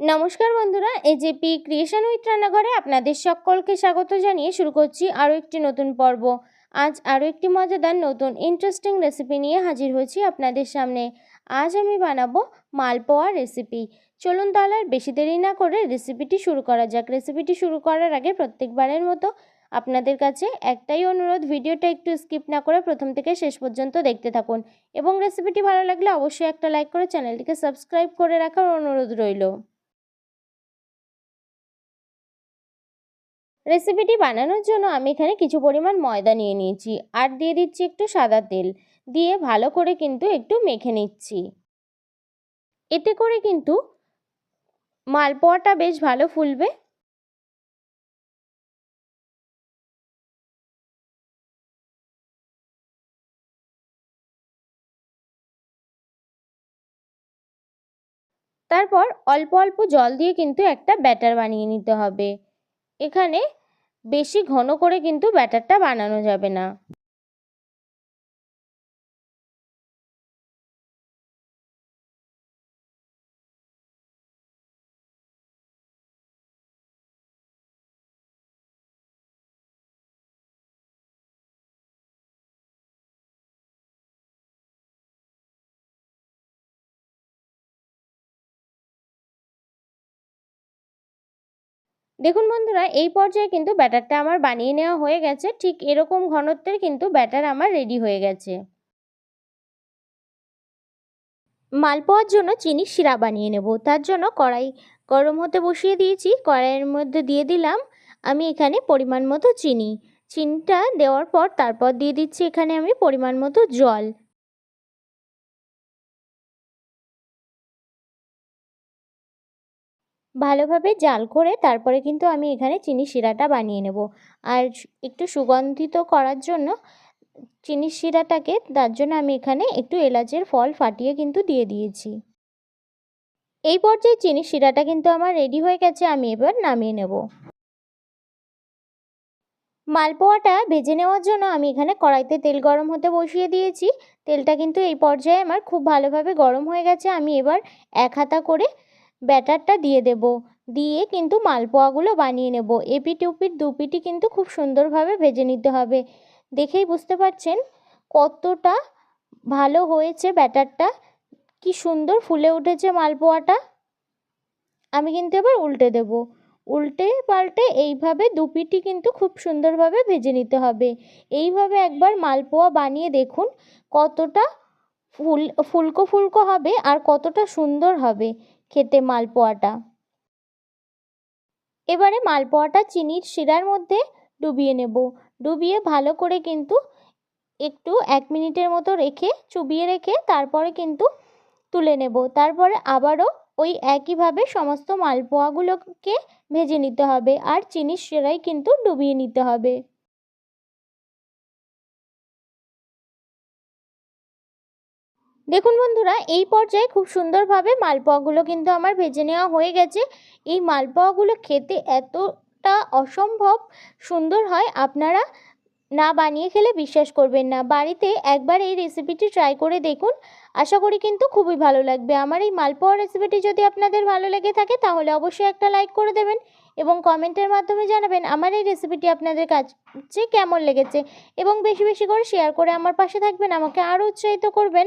নমস্কার বন্ধুরা AJP creation with রান্নাঘরে আপনাদের সকলকে স্বাগত জানিয়ে শুরু করছি আরও একটি নতুন পর্ব। আজ আরও একটি মজাদার নতুন ইন্টারেস্টিং রেসিপি নিয়ে হাজির হয়েছি আপনাদের সামনে। আজ আমি বানাবো মালপোয়া রেসিপি চলুন তাহলে আর বেশি দেরি না করে রেসিপিটি শুরু করা যাক। রেসিপিটি শুরু করার আগে প্রত্যেকবারের মতো আপনাদের কাছে একটাই অনুরোধ, ভিডিওটা একটু স্কিপ না করে প্রথম থেকে শেষ পর্যন্ত দেখতে থাকুন। এবং রেসিপিটি ভালো লাগলে অবশ্যই একটা লাইক করে চ্যানেলটিকে সাবস্ক্রাইব করে রাখার অনুরোধ রইল। রেসিপিটি বানানোর জন্য আমি এখানে কিছু পরিমাণ ময়দা নিয়ে নিয়েছি। আর দিয়ে দিচ্ছি একটু সাদা তেল। দিয়ে ভালো করে কিন্তু একটু মেখে নিচ্ছি। এতে করে কিন্তু মালপোয়াটা বেশ ভালো ফুলবে। তারপর অল্প অল্প জল দিয়ে কিন্তু একটা ব্যাটার বানিয়ে নিতে হবে। এখানে বেশি ঘন করে কিন্তু ব্যাটারটা বানানো যাবে না। দেখুন বন্ধুরা, এই পর্যায়ে কিন্তু ব্যাটারটা আমার বানিয়ে নেওয়া হয়ে গেছে। ঠিক এরকম ঘনত্বের কিন্তু ব্যাটার আমার রেডি হয়ে গেছে। মালপোয়ার জন্য চিনির শিরা বানিয়ে নেব। তার জন্য কড়াই গরম হতে বসিয়ে দিয়েছি। কড়াইয়ের মধ্যে দিয়ে দিলাম আমি এখানে পরিমাণ মতো চিনি। চিনিটা দেওয়ার পর তারপর দিয়ে দিচ্ছি এখানে আমি পরিমাণ মতো জল। ভালোভাবে জাল করে তারপরে কিন্তু আমি এখানে চিনি শিরাটা বানিয়ে নেব। আর একটু সুগন্ধিত করার জন্য চিনি শিরাটাকে তার জন্য আমি এখানে একটু এলাচের ফল ফাটিয়ে কিন্তু দিয়ে দিয়েছি। এই পর্যায়ে চিনি শিরাটা কিন্তু আমার রেডি হয়ে গেছে, আমি এবার নামিয়ে নেব। মালপোয়াটা ভেজে নেওয়ার জন্য আমি এখানে কড়াইতে তেল গরম হতে বসিয়ে দিয়েছি। তেলটা কিন্তু এই পর্যায়ে আমার খুব ভালোভাবে গরম হয়ে গেছে, আমি এবার এক হাতা করে ব্যাটারটা দিয়ে দেব। দিয়ে কিন্তু মালপোয়াগুলো বানিয়ে নেব। এপিট উপিট দুপিটি কিন্তু খুব সুন্দরভাবে ভেজে নিতে হবে। দেখেই বুঝতে পারছেন কতটা ভালো হয়েছে ব্যাটারটা। কি সুন্দর ফুলে উঠেছে মালপোয়াটা। আমি কিন্তু এবার উল্টে দেব। উল্টে পাল্টে এইভাবে দুপিটি কিন্তু খুব সুন্দরভাবে ভেজে নিতে হবে। এইভাবে একবার মালপোয়া বানিয়ে দেখুন কতটা ফুল, ফুলকো ফুলকো হবে আর কতটা সুন্দর হবে। খেতে মালপোয়াটা। এবারে মালপোয়াটা চিনির শিরার মধ্যে ডুবিয়ে নেব। ডুবিয়ে ভালো করে কিন্তু একটু এক মিনিটের মতো রেখে, চুবিয়ে রেখে তারপরে কিন্তু তুলে নেব। তারপরে আবারও ওই একইভাবে সমস্ত মালপোয়াগুলোকে ভেজে নিতে হবে আর চিনির শিরায় কিন্তু ডুবিয়ে নিতে হবে। দেখুন বন্ধুরা, এই পর্যায়ে খুব সুন্দরভাবে মালপোয়াগুলো কিন্তু আমার ভেজে নেওয়া হয়ে গেছে। এই মালপোয়াগুলো খেতে এতটা অসম্ভব সুন্দর হয়, আপনারা না বানিয়ে খেলে বিশ্বাস করবেন না। বাড়িতে একবার এই রেসিপিটি ট্রাই করে দেখুন, আশা করি কিন্তু খুবই ভালো লাগবে। আমার এই মালপোয়া রেসিপিটি যদি আপনাদের ভালো লেগে থাকে, তাহলে অবশ্যই একটা লাইক করে দেবেন এবং কমেন্টের মাধ্যমে জানাবেন আমার এই রেসিপিটি আপনাদের কাছে কেমন লেগেছে এবং বেশি বেশি করে শেয়ার করে আমার পাশে থাকবেন, আমাকে আরও উৎসাহিত করবেন।